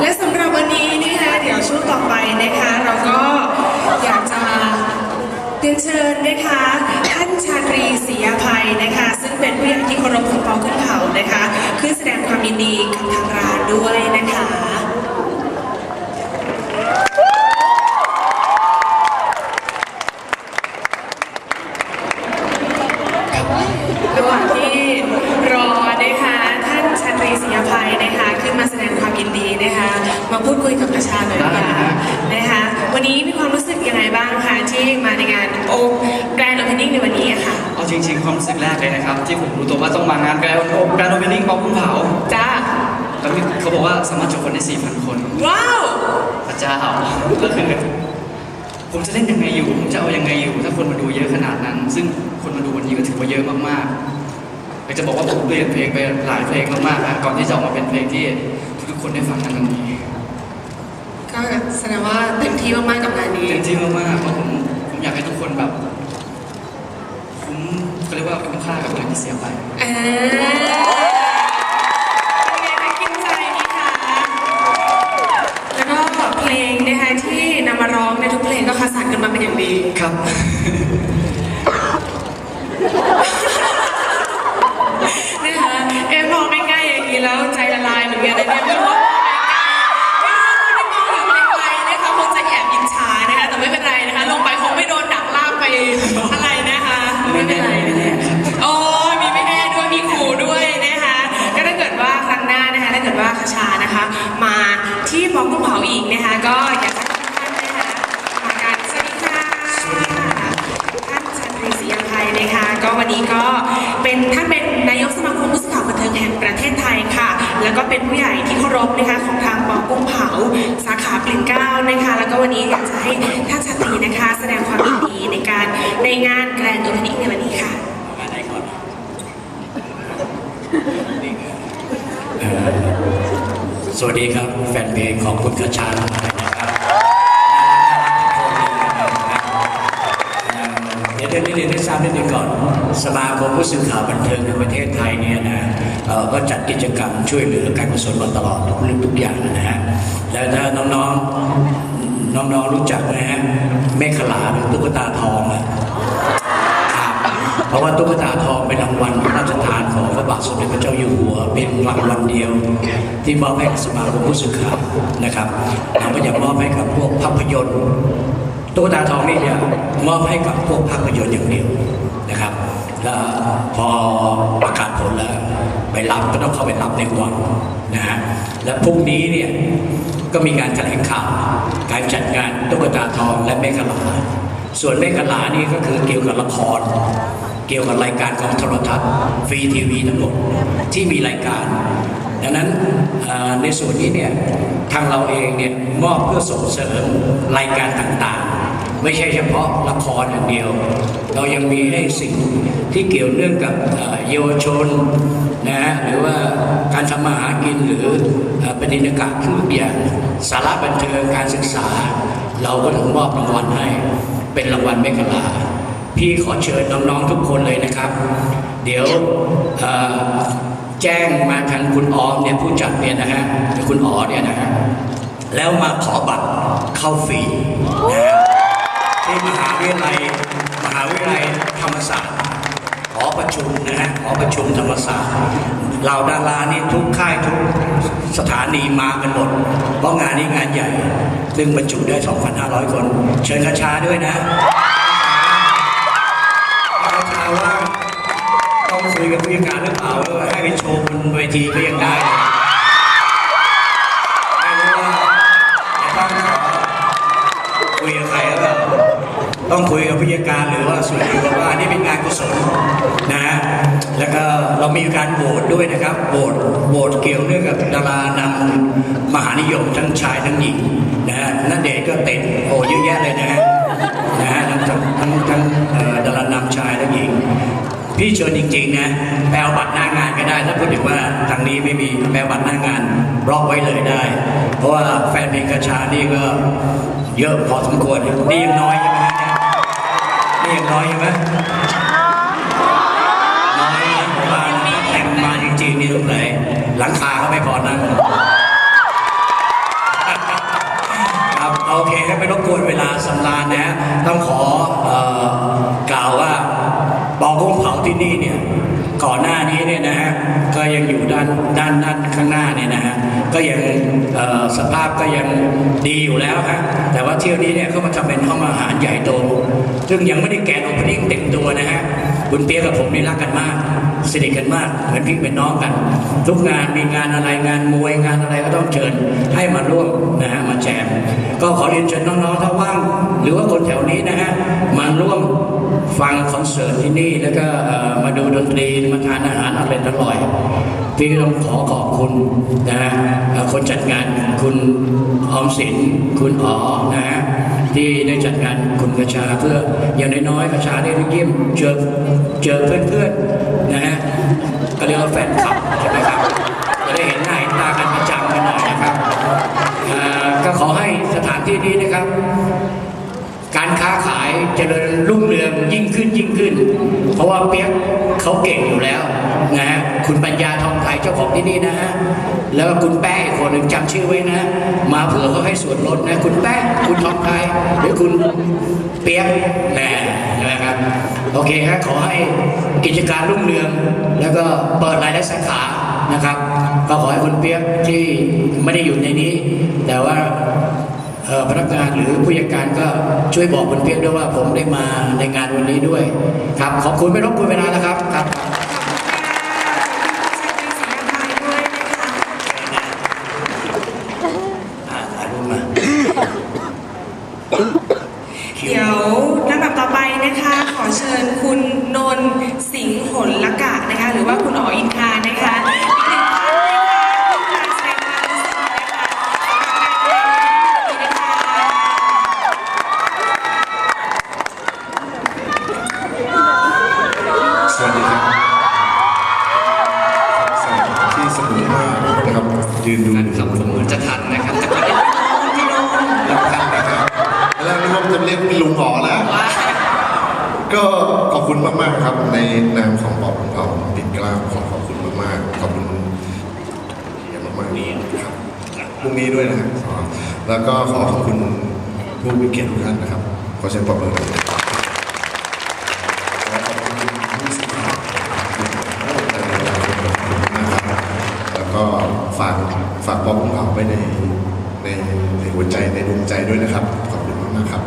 และสำหรับวันนี้นะคะเดี๋ยวช่วงต่อไปนะคะ เราก็อยากจะเรียนเชิญนะคะท่านชาตรีศรีอภัยนะคะ ซึ่งเป็นผู้ใหญ่ที่เคารพของปอขึ้นเขานะคะ ขึ้นแสดงความยินดีกับทางร้านด้วยนะคะ จริงๆความรู้สึกแรกเลยนะครับ ที่ผมรู้ตัวว่าต้องมางานแกรนด์โอแกรนด์โอเพนนิ่งปอกุ้งเผาจ้าแล้วมีเขาบอกว่าสามารถจุคนได้4,000 คนว้าวพระเจ้าก็คือผมจะเล่นยังไงอยู่ผมจะเอายังไงอยู่ ถ้าคนมาดูเยอะขนาดนั้น ซึ่งคนมาดูวันนี้ก็ถือว่าเยอะมากๆอยากจะบอกว่าผมเปลี่ยนเพลงไปหลายเพลงมากๆนะก่อนที่จะออกมาเป็นเพลงที่ทุกๆคนได้ฟังกันวันนี้ก็แสดงว่าเต็มที่มากๆกับงานนี้เต็มที่มากๆเพราะผมผมอยากให้ทุกคนแบบคุ้ม เขาเรียกว่าคุ้มค่ากับเงินที่เสียไป อ่าเป็นไงคะกินใจนี่ค่ะแล้วก็เพลงนะคะที่นำมาร้องในยทุกเพลงก็คัดสรรกันมาเป็นอย่างดี ครับ วัสดีครับ แฟนเพลงของคุณกระชาทั้งหลายนะครับเดี๋ยวเดี๋ยวเดี๋ยวได้ทราบนิดนึงก่อน สมาคมผู้สื่อข่าวบันเทิงในประเทศไทยเนี่ยนะก็จัดกิจกรรมช่วยเหลือการกุศลมาตลอดทุกเรื่องทุกอย่างนะฮะ แล้วถ้าน้องๆ น้องๆรู้จักไหมฮะเมฆขลาหรือตุ๊กตาทองอะเพราะว่าตุ๊กตาทองเป็นรางวัลพระราชทานของ บาทสมเด็จพระเจ้าอยู่หัว เป็นรางวัลเดียว ที่มอบให้กับสมาคมผู้สื่อข่าวนะครับเราก็จะมอบให้กับพวกภาพยนตร์ตุ๊กตาทองนี่จะมอบให้กับพวกภาพยนตร์อย่างเดียวนะครับแล้วพอประกาศผลแล้วไปรับก็ต้องเข้าไปรับในวันนะฮะและพรุ่งนี้เนี่ยก็มีการแถลงข่าวการจัดงานตุ๊กตาทองและเมฆลาส่วนเมฆลานี่ก็คือเกี่ยวกับละคร เกี่ยวกับรายการของโทรทัศน์ฟรีทีวีทั้งหมดที่มีรายการ ดังนั้นในส่วนนี้เนี่ยทางเราเองเนี่ยมอบเพื่อส่งเสริมรายการต่างๆ ไม่ใช่เฉพาะละครอย่างเดียว เรายังมีให้สิ่งที่เกี่ยวเนื่องกับเยาวชนนะฮะหรือว่าการทำมาหากินหรือประเด็นอากาศทุกอย่างสาระบันเทิงการศึกษา เราก็ถึงมอบรางวัลให้เป็นรางวัลเมฆลา พี่ขอเชิญน้องๆทุกคนเลยนะครับ เดี๋ยวแจ้งมาทางคุณออมเนี่ยผู้จัดเนี่ยนะฮะหรือคุณอ๋อเนี่ยนะฮะแล้วมาขอบัตรเข้าฟรีนะฮะที่มหาวิทยาลัยมหาวิทยาลัยธรรมศาสตร์หอประชุมนะฮะหอประชุมธรรมศาสตร์เหล่าดารานี่ทุกค่ายทุกสถานีมากันหมดเพราะงานนี้งานใหญ่ ซึ่งบรรจุได้ 2,500 คน เชิญคาชาด้วยนะ คุยกับผู้จัดการหรือเปล่าหรือว่าให้ไปโชว์บนเวทีก็ยังได้ไม่รู้ว่าต้องคุยกับใครหรือเปล่าต้องคุยกับผู้จัดการหรือว่าส่วนตัวว่านี่เป็นงานกุศลนะฮะแล้วก็เรามีการโหวตด้วยนะครับโหวตโหวตเกี่ยวเนื่องกับดารานำมหานิยมทั้งชายทั้งหญิงนะฮะนั่นเดชน์ก็เต็มโอ้เยอะแยะเลยนะฮะนะฮะทั้งทั้งทั้งทั้งเอ่อ พี่เชิญจริงๆนะแปลบัตรหน้างานก็ได้ ถ้าพูดถึงว่าทางนี้ไม่มีแปลบัตรหน้างานบล็อกไว้เลยได้ เพราะว่าแฟนเพลงกระชานี่ก็เยอะพอสมควรนี่ยังน้อยใช่ไหมฮะนี่ยังน้อยใช่ไหมน้อยนะผมว่าแต่งมาจริงๆนี่ตรงไหนหลังคาก็ไม่พอนั่งครับโอเคครับไม่รบกวนเวลาสำราญนะ ต้องขอ ที่นี่เนี่ยก่อนหน้านี้เนี่ยนะฮะก็ยังอยู่ด้านด้านด้านข้างหน้าเนี่ยนะฮะก็ยังสภาพก็ยังดีอยู่แล้วครับแต่ว่าเที่ยวนี้เนี่ยเขามาทำเป็นห้องอาหารใหญ่โต ซึ่งยังไม่ได้แกนโอเพนนิ่งเต็มตัวนะฮะคุณเปียกกับผมนี่รักกันมากสนิทกันมากเหมือนพี่เป็นน้องกัน ทุกงานมีงานอะไรงานมวยงานอะไรก็ต้องเชิญให้มาร่วมนะฮะมาแจมก็ขอเรียนเชิญน้องๆถ้าว่าง หรือว่าคนแถวนี้นะฮะมาร่วม ฟังคอนเสิร์ตที่นี่แล้วก็มาดูดนตรีมาทานอาหารอร่อยอร่อยพี่ก็ต้องขอขอบคุณนะฮะคนจัดงานคุณออมสินคุณอ๋อนะฮะที่ได้จัดงานคุณกระชาเพื่ออย่างน้อยๆกระชาได้ไปเยี่ยมเจอเจอเพื่อนๆนะฮะก็เรียกว่าแฟนคลับใช่ไหมครับจะได้เห็นหน้าเห็นตากันประจำกันหน่อยนะครับก็ขอให้สถานที่นี้นะครับ การค้าขายเจริญรุ่งเรืองยิ่งขึ้นยิ่งขึ้น เพราะว่าเปียกเขาเก่งอยู่แล้วนะฮะคุณปัญญาทองไทยเจ้าของที่นี่นะฮะแล้วคุณแป้งอีกคนหนึ่งจำชื่อไว้นะ มาเผื่อเขาให้ส่วนลดนะ คุณแป้งคุณทองไทยหรือคุณเปียกนะนะครับโอเคฮะขอให้กิจการรุ่งเรือง แล้วก็เปิดหลายๆสาขานะครับ ก็ขอให้คุณเปียกที่ไม่ได้อยู่ในนี้ แต่ว่า พนักงานหรือผู้จัดการก็ช่วยบอกคุณเพียงด้วยว่าผมได้มาในงานวันนี้ด้วย ครับ ขอบคุณไม่รบกวนเวลาแล้วครับครับ อ่าถ่ายรูปมา เดี๋ยวลำดับต่อไปนะคะ ขอเชิญคุณนนท์สิงห์หนละกะนะคะ หรือว่าคุณอ๋ออินทานะคะอีกหนึ่งท่านนะคะที่มาแสดงความรู้สึกนะคะสำหรับงานในวันนี้นะคะ สวัสดีครับสวัสดีที่สนุกมากนะครับยืนดู นั่นครับผมเหมือนจะทันนะครับแต่ก็ได้ รับท่านนะครับแล้วนึกว่าจะเรียกพี่ลุงหอแล้ว ก็ขอบคุณมากๆครับ ในนามของปอบของเราปิดกล้าวขอขอบคุณมากๆขอบคุณเฮียมากๆนี้ครับพรุ่งนี้ด้วยนะครับ แล้วก็ขอขอบคุณผู้มีเกียรติทุกท่านนะครับ ขอเชิญปรบมือหน่อยนะครับแล้วก็ฝากฝากปอบของเราไว้ในในในหัวใจในดวงใจด้วยนะครับ ขอบคุณมากๆครับ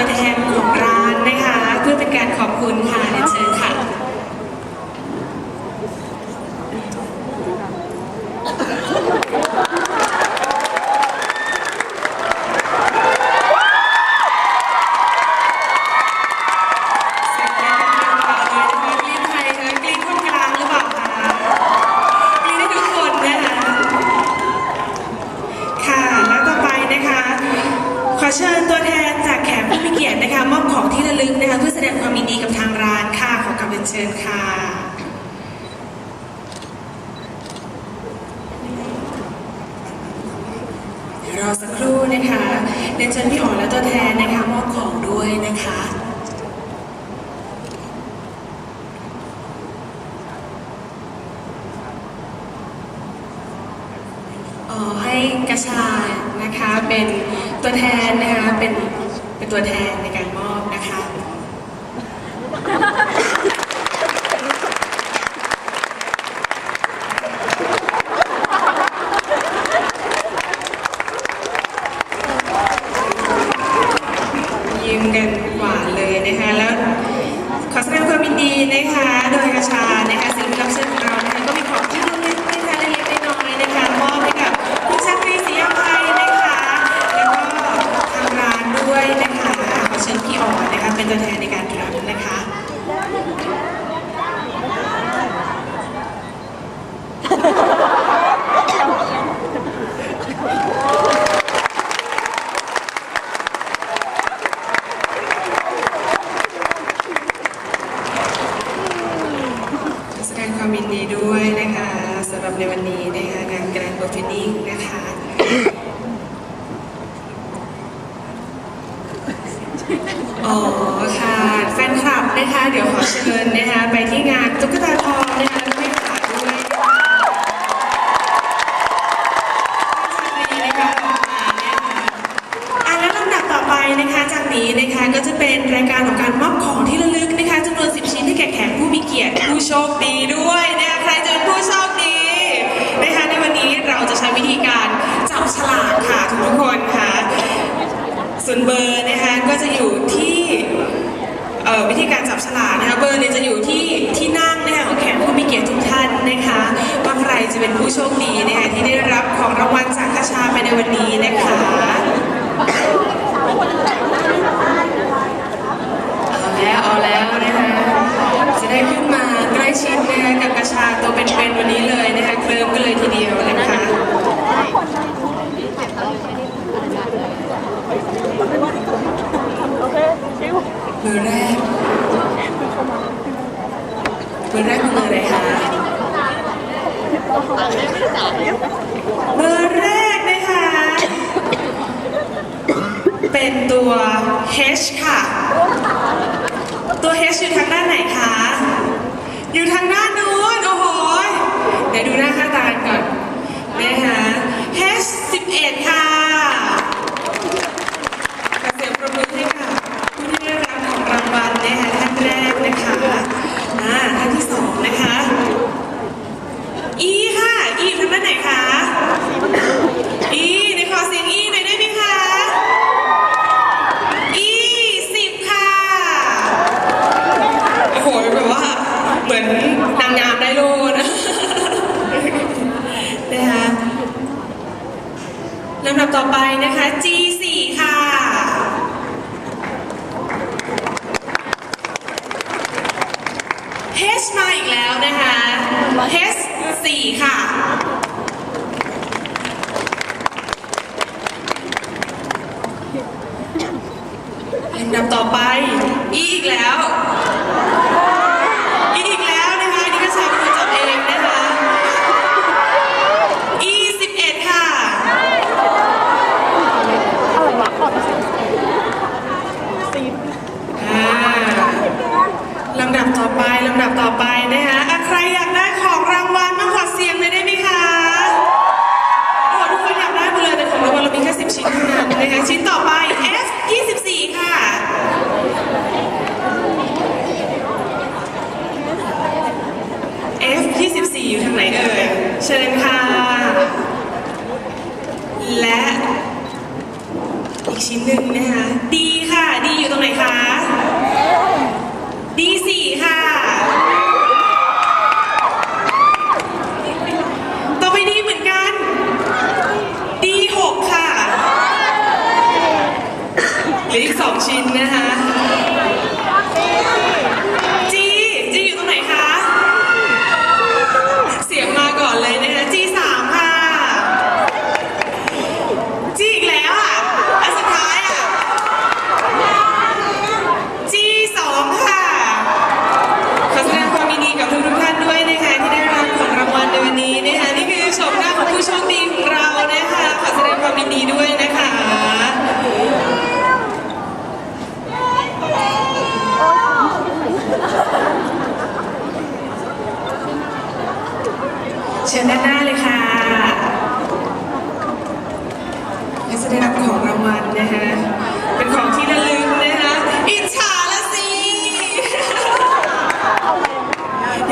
ตัวแทนของร้านนะคะ เพื่อเป็นการขอบคุณค่ะเรียนเชิญค่ะ เสียงแรงกรี๊ดใครคะกรี๊ดคนกลางหรือเปล่าคะกรี๊ดให้ทุกคนนะคะ ค่ะ แล้วต่อไปนะคะ ขอเชิญตัวแทนจากแขกผู้มีเกียรตินะคะ มอบของที่ระลึกนะคะ เพื่อแสดงความยินดีกับทางร้านค่ะ ขอกลับเรียนเชิญค่ะ เดี๋ยวรอสักครู่นะคะเรียนเชิญพี่อ๋อและตัวแทนนะคะมอบของด้วยนะคะ เอ่อ ให้กระชานะคะเป็นตัวแทนนะคะเป็นเป็นตัวแทนในการ โชคดีด้วยนะใครจะเป็นผู้โชคดีนะคะในวันนี้เราจะใช้วิธีการจับฉลากค่ะทุกคนค่ะส่วนเบอร์นะคะก็จะอยู่ที่วิธีการจับฉลากนะคะเบอร์เนี่ยจะอยู่ที่ที่นั่งนะคะของแขกผู้มีเกียรติทุกท่านนะคะว่าใครจะเป็นผู้โชคดีนะคะที่ได้รับของรางวัลจากคาชาไปในวันนี้นะคะเอาแล้วเอาแล้ว มือแรกมือแรกคือมืออะไรคะมือแรกนะคะ เป็นตัว H ค่ะ ตัว H อยู่ทางด้านไหนคะ อยู่ทางด้านนู้น โอ้โหเดี๋ยวดูหน้าค่าตาก่อนนะคะ H 11ค่ะ อยู่ทางไหนเอ่ยเชิญค่ะ และอีกชิ้นหนึ่งนะคะ ดีค่ะดี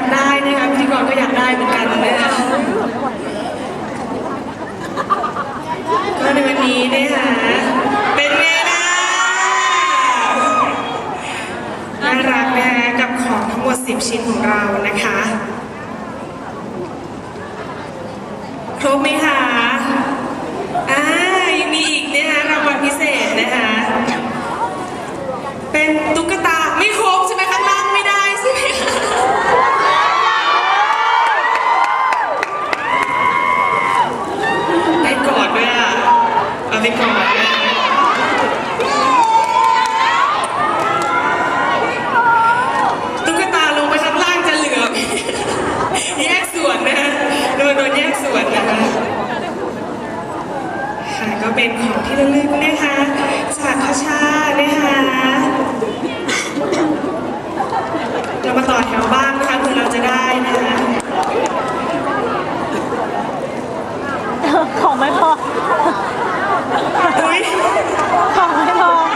ากได้นะคะพิธีกรก็อยากได้เหมือนกันนะคะแล้วในวันนี้นะคะเป็นไงล่ะน่ารักนะคะกับของทั้งหมด 10 ชิ้นของเรานะคะ ครบไหมคะ ตุ๊กตาลงไปชั้นล่างจะเหลือ แยกส่วนนะโดนโดนแยกส่วนนะคะค่ะก็เป็นของที่ลึกนะคะจากข้าชานะคะเรามาต่อแถวบ้างนะคะเพื่อเราจะได้นะคะของไม่พอ 回，好嘞喽。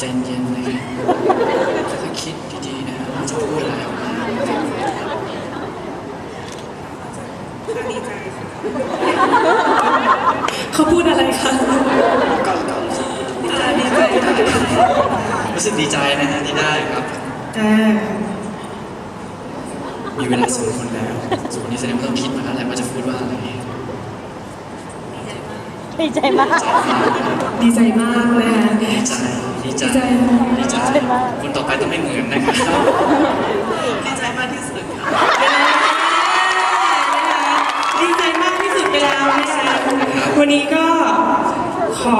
ใจเย็นๆนะครับค่อยๆคิดดีๆนะครับว่าจะพูดอะไรออกมานะครับดีใจค่ะเขาพูดอะไรคะก่อนก่อนอ่าดีใจค่ะรู้สึกดีใจนะฮะที่ได้ครับอ่ามีเวลาสองคนแล้วส่วนวันนี้แสดงว่าต้องคิดมาแล้วแหละว่าจะพูดว่าอะไรดีใจมาก ดีใจมากนะคะดีใจ ดีใจดีใจดีใจดีใจมากคนต่อไปต้องไม่เหมือนนะครับดีใจมากที่สุดค่ะดีใจมากที่สุดไปแล้วนะคะวันนี้ก็ขอ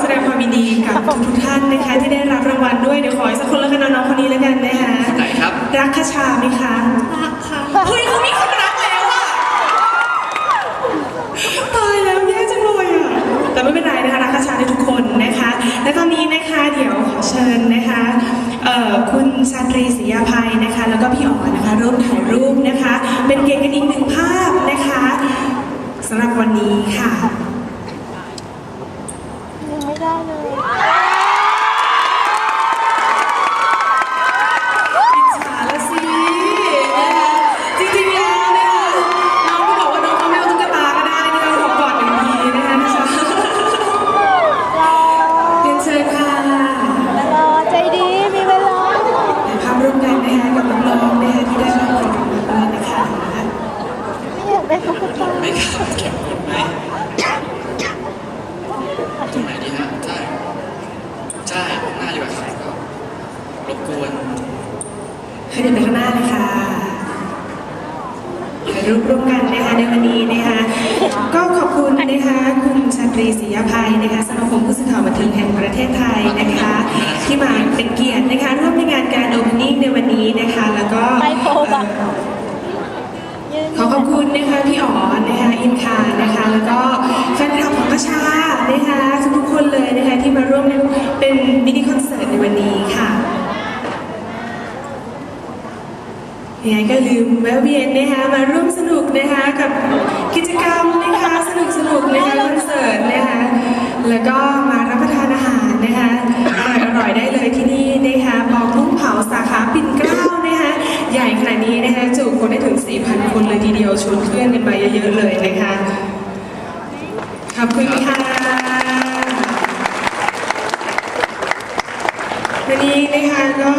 แสดงความยินดีกับทุกๆท่านนะคะที่ได้รับรางวัลด้วยเดี๋ยวขออีกสักคนแล้วกันนะน้องคนนี้แล้วกันนะคะไหนครับรักคชาไหมคะรักค่ะเฮ้ยเขามีคนรักแล้วอะตายแล้วแย่จังเลยอะแต่ไม่เป็นไรนะคะรักคชาได้ทุกค นนะคะ และตอนนี้นะคะเดี๋ยวขอเชิญนะคะคุณชาตรีศรียาภัยนะคะ แล้วก็พี่อ๋อนะคะร่วมถ่ายรูปนะคะ เป็นเกณฑ์กันอีกหนึ่งภาพนะคะสำหรับวันนี้ค่ะยังไม่ได้เลย รีศรียภัยนะคะสมาคมผู้สื่อข่าวบันเทิงแห่งประเทศไทยนะคะ ที่มาเป็นเกียรตินะคะร่วมในงานการโอเพนนิ่งในวันนี้นะคะ แล้วก็ไปโพบะยืนขอขอบคุณนะคะพี่อ๋อนะคะอินคานะคะ แล้วก็แฟนคลับของประชานะคะทุกๆคนเลยนะคะที่มาร่วมเป็นมินิคอนเสิร์ตในวันนี้ค่ะยังไงก็ลืมแวะเวียนนะคะมาร่วมสนุกนะคะกับกิจกรรมนะคะ สนุกสนุกๆนะคะคอนเสิร์ตนะคะ แล้วก็มารับประทานอาหารนะคะอร่อยๆได้เลยที่นี่นะคะปองกุ้งเผาสาขาปิ่นเกล้านะคะ ใหญ่ขนาดนี้นะคะจุคนได้ถึง 4,000 คนเลยทีเดียวชวนเพื่อนกันมาเยอะๆเลยนะคะ ขอบคุณค่ะวันนี้นะคะก็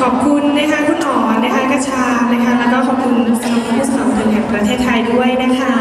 ขอบคุณนะคะคุณอ๋อนะคะกระชานะคะ แล้วก็ขอบคุณสมาคมผู้สื่อข่าวบันเทิงแห่งประเทศไทยด้วยนะคะ